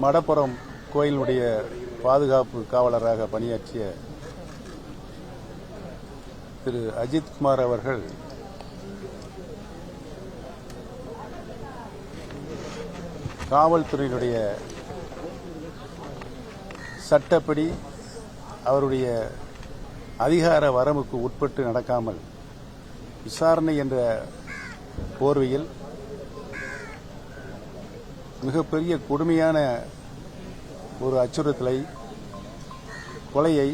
மடப்புறம் கோயிலுடைய பாதுகாப்பு காவலராக பணியாற்றிய திரு அஜித்குமார் அவர்கள் காவல்துறையினுடைய சட்டப்படி அவருடைய அதிகார வரம்புக்கு உட்பட்டு நடக்காமல் விசாரணை என்ற போர்வையில் மிகப்பெரிய கொடுமையான ஒரு அச்சுறுத்தலை கொலையை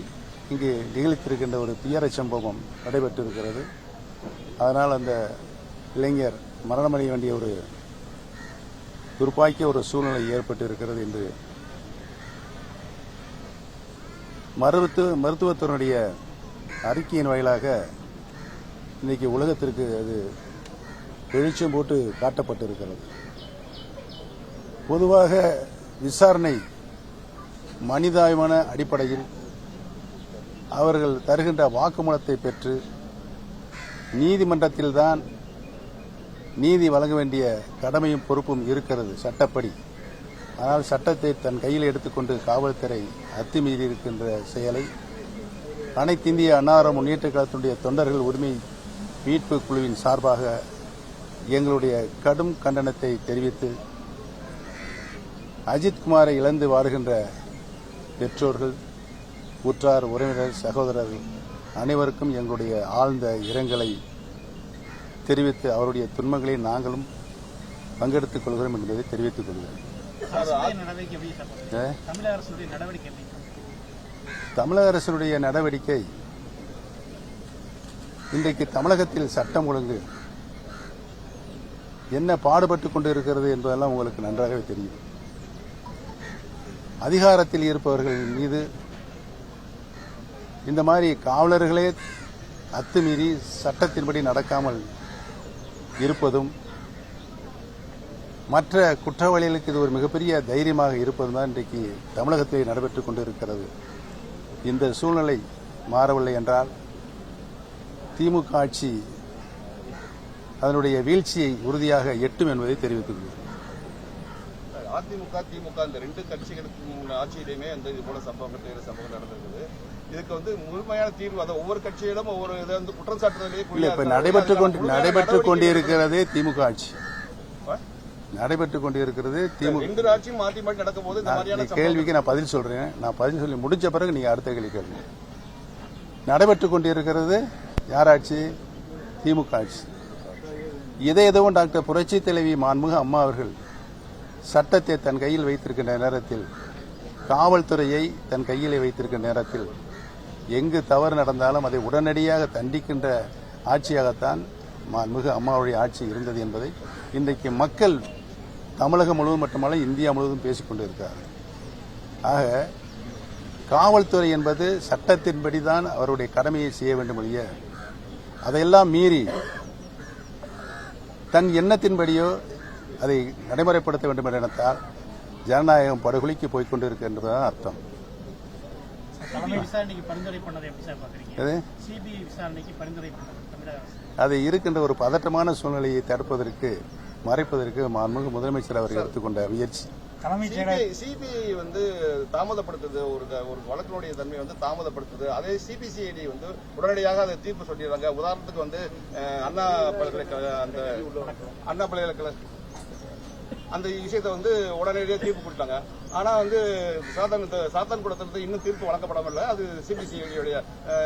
இங்கு நிகழ்த்திருக்கின்ற ஒரு துயர சம்பவம் நடைபெற்றிருக்கிறது. அதனால் அந்த இளைஞர் மரணமடைய வேண்டிய ஒரு துருப்பாக்கிய ஒரு சூழ்நிலை ஏற்பட்டு இருக்கிறது என்று மருத்துவ மருத்துவத்தினுடைய அறிக்கையின் வாயிலாக இன்னைக்கு உலகத்திற்கு அது வெளிச்சம் போட்டு காட்டப்பட்டிருக்கிறது. பொதுவாக விசாரணை மனிதாயமான அடிப்படையில் அவர்கள் தருகின்ற வாக்குமூலத்தை பெற்று நீதிமன்றத்தில்தான் நீதி வழங்க வேண்டிய கடமையும் பொறுப்பும் இருக்கிறது சட்டப்படி. ஆனால் சட்டத்தை தன் கையில் எடுத்துக்கொண்டு காவல்துறை அத்துமீறி இருக்கின்ற செயலை அனைத்திந்திய அன்னார முன்னேற்ற கழகத்தினுடைய தொண்டர்கள் உரிமை மீட்பு குழுவின் சார்பாக எங்களுடைய கடும் கண்டனத்தை தெரிவித்து அஜித்குமாரை இழந்து வாடுகின்ற பெற்றோர்கள் உற்றார் உறவினர் சகோதரர்கள் அனைவருக்கும் எங்களுடைய ஆழ்ந்த இரங்கலை தெரிவித்து அவருடைய துன்பங்களை நாங்களும் பங்கெடுத்துக் கொள்கிறோம் என்பதை தெரிவித்துக் கொள்கிறேன். தமிழக அரசுடைய நடவடிக்கை இன்றைக்கு தமிழகத்தில் சட்டம் ஒழுங்கு. என்ன பாடுபட்டு கொண்டு இருக்கிறது என்பதெல்லாம் உங்களுக்கு நன்றாகவே தெரியும். அதிகாரத்தில் இருப்பவர்கள் மீது இந்த மாதிரி காவலர்களே அத்துமீறி சட்டத்தின்படி நடக்காமல் இருப்பதும் மற்ற குற்றவாளிகளுக்கு இது ஒரு மிகப்பெரிய தைரியமாக இருப்பதும் தான் இன்றைக்கு தமிழகத்தில் நடைபெற்றுக் கொண்டிருக்கிறது. இந்த சூழ்நிலை மாறவில்லை என்றால் திமுக ஆட்சி அதனுடைய வீழ்ச்சியை உறுதியாக எட்டும் என்பதை தெரிவித்துள்ளது அதிமுக திமுக இந்த ரெண்டு கட்சிகளுக்கு முன்ன ஆட்சியிலுமே அந்த இது போல சம்பவங்கள் வேறு சம்பவங்கள் நடந்திருக்குது. இதுக்கு வந்து முழுமையான தீர்வு அதை ஒவ்வொரு கட்சியிடம் ஒவ்வொரு இதை வந்து குற்றம் சாட்டுறதுலேயே இப்ப நடைபெற்றுக் கொண்டு நடைபெற்றுக் கொண்டிருக்கிறதே திமுக ஆட்சி. நடைபெற்றுக் கொண்டிருக்கிறது திமுக. ஆட்சியும் மாற்றி மாற்றி நடக்கும் போது இந்த கேள்விக்கு நான் பதில் சொல்றேன். நான் பதில் சொல்லி முடிஞ்ச பிறகு நீங்க அடுத்த கேள்வி கேளுங்க. நடைபெற்றுக் கொண்டிருக்கிறது யார் ஆட்சி? திமுக ஆட்சி. இதை எதுவும் டாக்டர் புரட்சி தலைவி மாண்புக அம்மா அவர்கள். சட்டத்தை தன் கையில் வைத்திருக்கின்ற நேரத்தில் காவல்துறையை தன் கையில் வைத்திருக்கின்ற நேரத்தில் எங்கு தவறு நடந்தாலும் அதை உடனடியாக தண்டிக்கின்ற ஆட்சியாகத்தான் மிக அம்மாவுடைய ஆட்சி இருந்தது என்பதை இன்றைக்கு மக்கள் தமிழகம் முழுவதும் மட்டுமல்ல இந்தியா முழுவதும் பேசிக்கொண்டிருக்கிறார்கள் ஆக காவல்துறை என்பது சட்டத்தின்படி தான் அவருடைய கடமையை செய்ய வேண்டும் ஒழிய அதையெல்லாம் மீறி தன் எண்ணத்தின்படியோ அதை நடைமுறைப்படுத்த வேண்டும் என்ற எண்ணத்தால் ஜனநாயகம் படுகொலிக்கு போய்க் கொண்டிருக்கின்றதுதான் அர்த்தம். சிபிஐ விசாரணைக்கு பரிந்துரை பண்ணதை எப்படி சார் பாக்குறீங்க எது? சிபிஐ விசாரணைக்கு பரிந்துரை பண்ணது தமிழக அரசு. அதை இருக்கின்ற ஒரு பதற்றமான சூழ்நிலையை தடுப்பதற்கு மறைப்பதற்கு மாண்புமிகு முதலமைச்சர் அவர்கள் எடுத்துக்கொண்ட முயற்சி. சிபிஐ சிபிஐ வந்து தாமதப்படுத்துது ஒரு ஒரு வழக்கினுடைய தன்மை வந்து தாமதப்படுத்துது. அதே சிபிசிஐடி வந்து உடனடியாக அதை தீர்ப்பு சொல்லிடுறாங்க. உதாரணத்துக்கு வந்து அண்ணா பல்கலைக்கழக அந்த அண்ணா பல்கலைக்கழக அந்த விஷயத்தை வந்து உடனடியாக தீர்ப்பு கொடுத்தாங்க. ஆனா வந்து சாத்தான் சாத்தான் கூடத்திலிருந்து இன்னும் தீர்ப்பு வழங்கப்படவில்லை. அது சிபிசிஐடியுடைய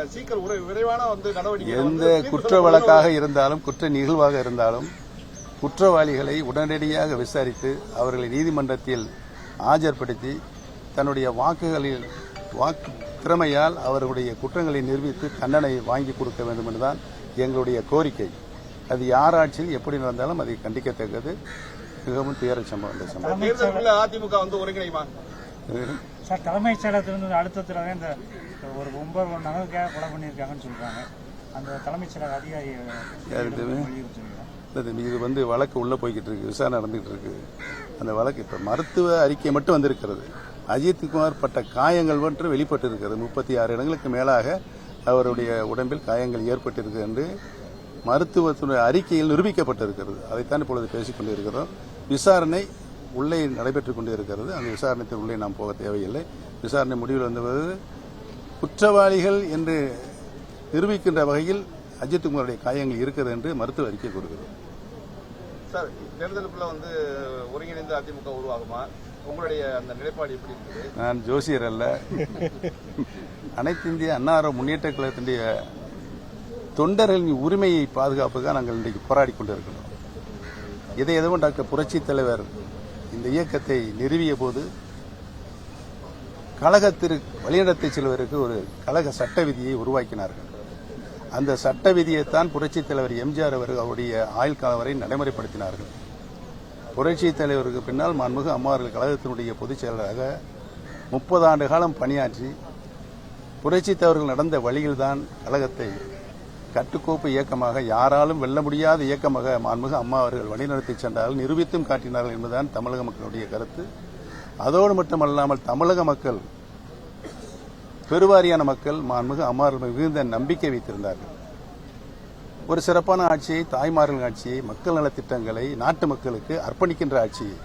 சீக்கிரம் உரை- விரைவான வந்து நடவடிக்கை எந்த குற்ற வழக்காக இருந்தாலும் குற்ற நிகழ்வாக இருந்தாலும் குற்றவாளிகளை உடனடியாக விசாரித்து அவர்களை நீதிமன்றத்தில் ஆஜர்படுத்தி தன்னுடைய வாக்குகளில் வாக்கு திறமையால் அவர்களுடைய குற்றங்களை நிரூபித்து தண்டனை வாங்கி கொடுக்க வேண்டும் என்றுதான் எங்களுடைய கோரிக்கை. அது யார் ஆட்சியில் எப்படி நடந்தாலும் அதை கண்டிக்கத்தக்கது. மிகவும் துயர சம்பவம் இந்த சம்பவம். அதிமுக வந்து ஒருங்கிணைமா சார் தலைமைச் செயலகத்திலிருந்து அடுத்த தடவை இந்த ஒரு ஒன்பது நகருக்காக கொலை பண்ணியிருக்காங்கன்னு சொல்றாங்க. அந்த தலைமைச் செயலக அதிகாரி இது? வந்து வழக்கு உள்ள போய்கிட்டு இருக்கு. விசாரணை நடந்துகிட்டு இருக்கு. அந்த வழக்கு இப்ப மருத்துவ அறிக்கை மட்டும் வந்திருக்கிறது. அஜித்குமார் பட்ட காயங்கள் ஒன்று வெளிப்பட்டு இருக்கிறது முப்பத்தி ஆறு இடங்களுக்கு மேலாக அவருடைய உடம்பில் காயங்கள் ஏற்பட்டிருக்கு என்று மருத்துவத்துடைய அறிக்கையில் நிரூபிக்கப்பட்டிருக்கிறது. அதைத்தான் இப்பொழுது பேசிக் கொண்டிருக்கிறோம். விசாரணை உள்ளே நடைபெற்றுக் கொண்டிருக்கிறது. அந்த விசாரணைக்கு உள்ளே நாம் போக தேவையில்லை. விசாரணை முடிவில் வந்தது குற்றவாளிகள் என்று நிரூபிக்கின்ற வகையில் அஜித் குமாருடைய காயங்கள் இருக்கிறது என்று மருத்துவ அறிக்கை கொடுக்கிறது சார் தேர்தலுக்குள்ள வந்து ஒருங்கிணைந்த அதிமுக உருவாகுமா? உங்களுடைய அந்த நிலைப்பாடு எப்படி இருக்குது? நான் ஜோசியர் அல்ல. அனைத்து இந்திய அன்னார முன்னேற்ற கழகத்தினுடைய தொண்டர்களின் உரிமையை பாதுகாப்புக்காக நாங்கள் இன்றைக்கு போராடி கொண்டிருக்கிறோம். இதை எதுவும் டாக்டர் புரட்சி தலைவர் இந்த இயக்கத்தை நிறுவிய போது கழகத்திற்கு வழிநடத்தி செல்வதற்கு ஒரு கழக சட்ட விதியை உருவாக்கினார்கள். அந்த சட்ட விதியைத்தான் புரட்சி தலைவர் எம்ஜிஆர் அவர்கள் அவருடைய ஆயுள் காலவரை வரை நடைமுறைப்படுத்தினார்கள். புரட்சி தலைவருக்கு பின்னால் மாண்புமிகு அம்மாவர்கள் கழகத்தினுடைய பொதுச் செயலராக முப்பது ஆண்டு காலம் பணியாற்றி புரட்சி தலைவர்கள் நடந்த வழியில்தான் கழகத்தை கட்டுக்கோப்பு இயக்கமாக யாராலும் வெல்ல முடியாத இயக்கமாக மாண்புமிகு அம்மா அவர்கள் வழிநடத்தி சென்றார்கள். நிரூபித்தும் காட்டினார்கள் என்பதுதான் தமிழக மக்களுடைய கருத்து. அதோடு மட்டுமல்லாமல் தமிழக மக்கள் பெருவாரியான மக்கள் மாண்புமிகு அம்மா அவர்கள் மிகுந்த நம்பிக்கை வைத்திருந்தார்கள். ஒரு சிறப்பான ஆட்சியை தாய்மார்கள் ஆட்சியை மக்கள் நலத்திட்டங்களை நாட்டு மக்களுக்கு அர்ப்பணிக்கின்ற ஆட்சியை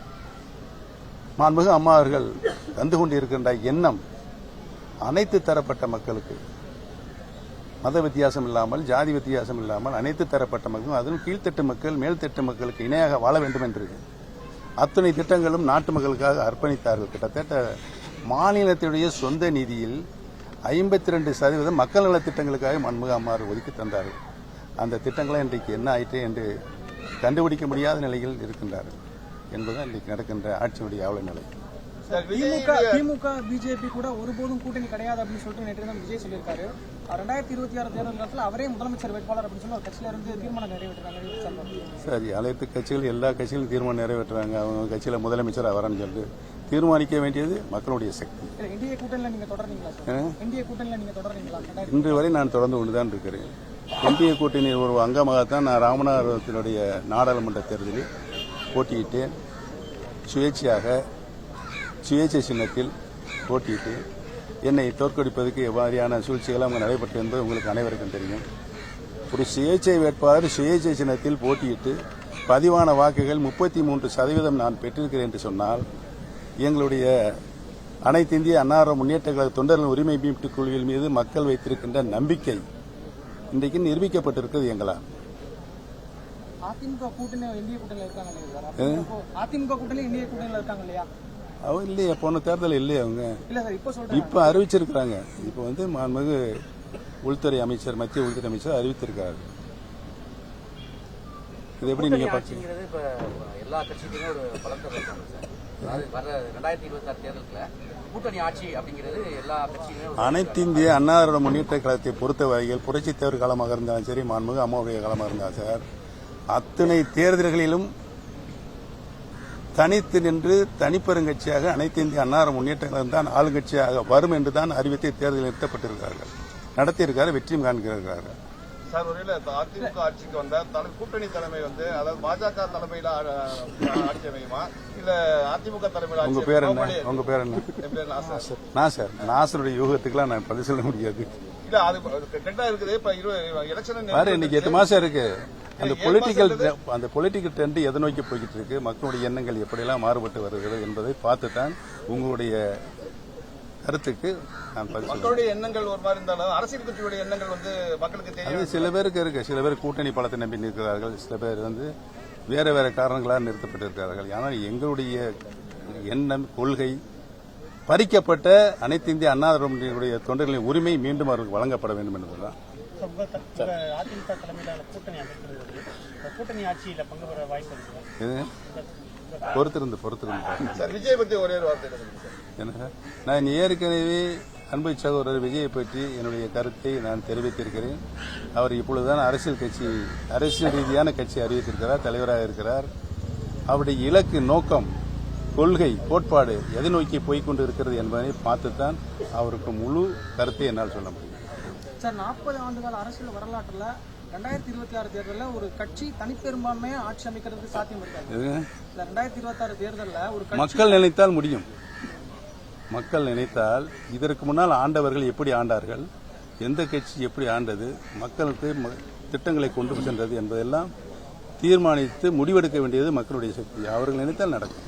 மாண்புமிகு அம்மா அவர்கள் தந்து கொண்டிருக்கின்ற எண்ணம் அனைத்து தரப்பட்ட மக்களுக்கு மத வித்தியாசம் இல்லாமல் ஜாதி வித்தியாசம் இல்லாமல் அனைத்து தரப்பட்ட மக்களும் அதிலும் கீழ்த்தட்டு மக்கள் மேல்தட்டு மக்களுக்கு இணையாக வாழ வேண்டும் என்று அத்தனை திட்டங்களும் நாட்டு மக்களுக்காக அர்ப்பணித்தார்கள். கிட்டத்தட்ட மாநிலத்தினுடைய சொந்த நிதியில் ஐம்பத்தி ரெண்டு சதவீதம் மக்கள் நலத் திட்டங்களுக்காக மன்முக அம்மார் ஒதுக்கி தந்தார்கள். அந்த திட்டங்களை இன்றைக்கு என்ன ஆயிற்று என்று கண்டுபிடிக்க முடியாத நிலையில் இருக்கின்றார்கள் என்பதுதான் இன்றைக்கு நடக்கின்ற ஆட்சியுடைய அவல நிலை. திமுக திமுக பிஜேபி கூட ஒருபோதும் கூட்டணி கிடையாது அப்படின்னு சொல்லிட்டு நேற்று தான் விஜய் சொல்லியிருக்காரு. ரெண்டாயிரத்தி இருபத்தி ஆறு தேர்தல் அவரே முதலமைச்சர் வேட்பாளர் அப்படின்னு சொல்லி ஒரு கட்சியில இருந்து தீர்மானம் நிறைவேற்றுறாங்க. சார் அனைத்து கட்சிகள் எல்லா கட்சிகளும் தீர்மானம் நிறைவேற்றுறாங்க. அவங்க கட்சியில் முதலமைச்சராக வரணும்னு சொல்லிட்டு தீர்மானிக்க வேண்டியது மக்களுடைய சக்தி. என்டிஏ கூட்டணியில நீங்க தொடர்றீங்களா சார் ஆ? என்டிஏ கூட்டணியில நீங்க தொடர்றீங்களா? ரெண்டாயிரத்தி இன்று வரை நான் தொடர்ந்து கொண்டுதான் இருக்கிறேன். எம்பிஏ கூட்டணி ஒரு அங்கமாகத்தான் நான் ராமநாதபுரத்தினுடைய நாடாளுமன்ற தேர்தலில் போட்டியிட்டேன். சுயேட்சையாக சுயேட்சை சின்னத்தில் போட்டியிட்டு என்னை தோற்கடிப்பதற்கு எவ்வாறியான சூழ்ச்சிகள் அங்கு நடைபெற்று என்பது உங்களுக்கு அனைவருக்கும் தெரியும். ஒரு சுயேட்சை வேட்பாளர் சுயேட்சை சின்னத்தில் போட்டியிட்டு பதிவான வாக்குகள் முப்பத்தி மூன்று சதவீதம் நான் பெற்றிருக்கிறேன் என்று சொன்னால் எங்களுடைய அனைத்து இந்திய அன்னார முன்னேற்ற கழக தொண்டர்கள் உரிமை மீட்புக் குழுவில் மீது மக்கள் வைத்திருக்கின்ற நம்பிக்கை இன்றைக்கு நிரூபிக்கப்பட்டிருக்கிறது எங்களால் அதிமுக கூட்டணி என்டிஏ கூட்டணியில இருக்காங்க இல்லையா? அதிமுக கூட்டணி என்டிஏ கூட்டணியில இருக்காங்க இல்லையா? அவங்க இல்லையே போன தேர்தல் இல்லையே அவங்க. இல்ல சார் இப்போ அறிவிச்சிருக்கிறாங்க. இப்ப வந்து மாண்புமிகு உள்துறை அமைச்சர் மத்திய உள்துறை அமைச்சர் அறிவித்திருக்கிறார் இது எப்படி நீங்க பாத்தீங்க ஆட்சிங்கிறது இப்ப எல்லா கட்சிக்குமே ஒரு பலத்தை இருக்காங்க சார். அதாவது வர ரெண்டாயிரத்தி இருபத்தி ஆறு தேர்தலுக்குள்ள கூட்டணி ஆட்சி அப்படிங்கிறது எல்லா கட்சியுமே ஒரு அனைத்து இந்திய அன்னாரோட முன்னேற்ற கழகத்தை பொறுத்த வரையில் புரட்சித் தலைவர் காலமாக இருந்தாலும் சரி மாண்புமிகு அம்மாவுடைய காலமாக இருந்தாலும் சார் அத்தனை தேர்தல்களிலும் தனித்து நின்று தனிப்பெருங்கட்சியாக அனைத்து இந்திய அன்னார முன்னேற்ற கழகம் தான் ஆளுங்கட்சியாக வரும் என்று தான் அறிவித்து தேர்தலில் நிறுத்தப்பட்டிருக்கிறார்கள். நடத்தியிருக்காரு வெற்றியும் காண்கிறார்கள். சார் ஒருவேளை அதிமுக ஆட்சிக்கு வந்தா தலை கூட்டணி தலைமை வந்து அதாவது பாஜக தலைமையில ஆட்சி அமையுமா? இல்ல அதிமுக தலைமையில உங்க பேர்? என்ன? உங்க பேர் என்ன? என் பேர் நாசர். நாசர். நாசருடைய யூகத்துக்கெல்லாம் நான் பதில் சொல்ல முடியாது. இல்ல அது கெட்டா இருக்குது. இப்ப எலெக்ஷன் பாரு இன்னைக்கு எட்டு மாசம் இருக்கு. அந்த பொலிட்டிக்கல் அந்த பொலிட்டிக்கல் ட்ரெண்ட் எதை நோக்கி போய்கிட்டு இருக்கு மக்களுடைய எண்ணங்கள் எப்படியெல்லாம் மாறுபட்டு வருகிறது என்பதை பார்த்து தான் உங்களுடைய கருத்துக்கு நான் மக்களுடைய எண்ணங்கள் ஒரு மாதிரி இருந்தாலும் அரசியல் கட்சியுடைய எண்ணங்கள் வந்து மக்களுக்கு தெரியும் சில பேருக்கு இருக்கு. சில பேர் கூட்டணி பலத்தை நம்பி நிற்கிறார்கள். சில பேர் வந்து வேற வேற காரணங்களால் நிறுத்தப்பட்டிருக்கிறார்கள். ஆனால் எங்களுடைய எண்ணம் கொள்கை பறிக்கப்பட்ட அனைத்து இந்திய அண்ணா தொண்டர்களின் உரிமை மீண்டும் அவர்களுக்கு வழங்கப்பட வேண்டும் என்பதுதான். அதிமுக தலைமையிலான கூட்டணி அமைக்கிறது கூட்டணி ஆட்சியில பங்கு பெற வாய்ப்பு இருக்கு இது பொறுத்திருந்து பொறுத்திருந்து. சார் விஜய் பத்தி ஒரே ஒரு வார்த்தை சொல்லுங்க சார். என்ன நான் ஏற்கனவே அன்பு சகோதரர் விஜயை பற்றி என்னுடைய கருத்தை நான் தெரிவித்திருக்கிறேன். அவர் இப்பொழுதுதான் அரசியல் கட்சி அரசியல் ரீதியான கட்சி அறிவித்திருக்கிறார் தலைவராக இருக்கிறார். அவருடைய இலக்கு நோக்கம் கொள்கை கோட்பாடு எதை நோக்கி போய்க் கொண்டு இருக்கிறது என்பதை பார்த்துத்தான் அவருக்கு முழு கருத்தை என்னால் சொல்ல முடியும். சார் நாற்பது ஆண்டுகால அரசியல் வரலாற்றுல ரெண்டாயிரத்தி இருபத்தி ஆறு தேர்தலில் ஒரு கட்சி தனிப்பெரும்பான்மையா ஆட்சி அமைக்கிறதுக்கு சாத்தியம் இருக்காது ரெண்டாயிரத்தி இருபத்தி ஆறு தேர்தலில் ஒரு மக்கள் நினைத்தால் முடியும். மக்கள் நினைத்தால் இதற்கு முன்னால் ஆண்டவர்கள் எப்படி ஆண்டார்கள் எந்த கட்சி எப்படி ஆண்டது மக்களுக்கு திட்டங்களை கொண்டு சென்றது என்பதெல்லாம் தீர்மானித்து முடிவெடுக்க வேண்டியது மக்களுடைய சக்தி. அவர்கள் நினைத்தால் நடக்கும்.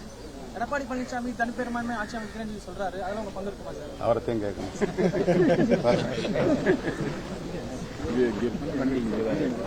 எடப்பாடி பழனிசாமி தனிப்பெரும்பான்மை ஆட்சி அமைக்கிறேன்னு சொல்லி சொல்றாரு. அதெல்லாம் உங்க பங்கு இருக்குமா சார்? அவரைத்தையும் கேட்கணும்.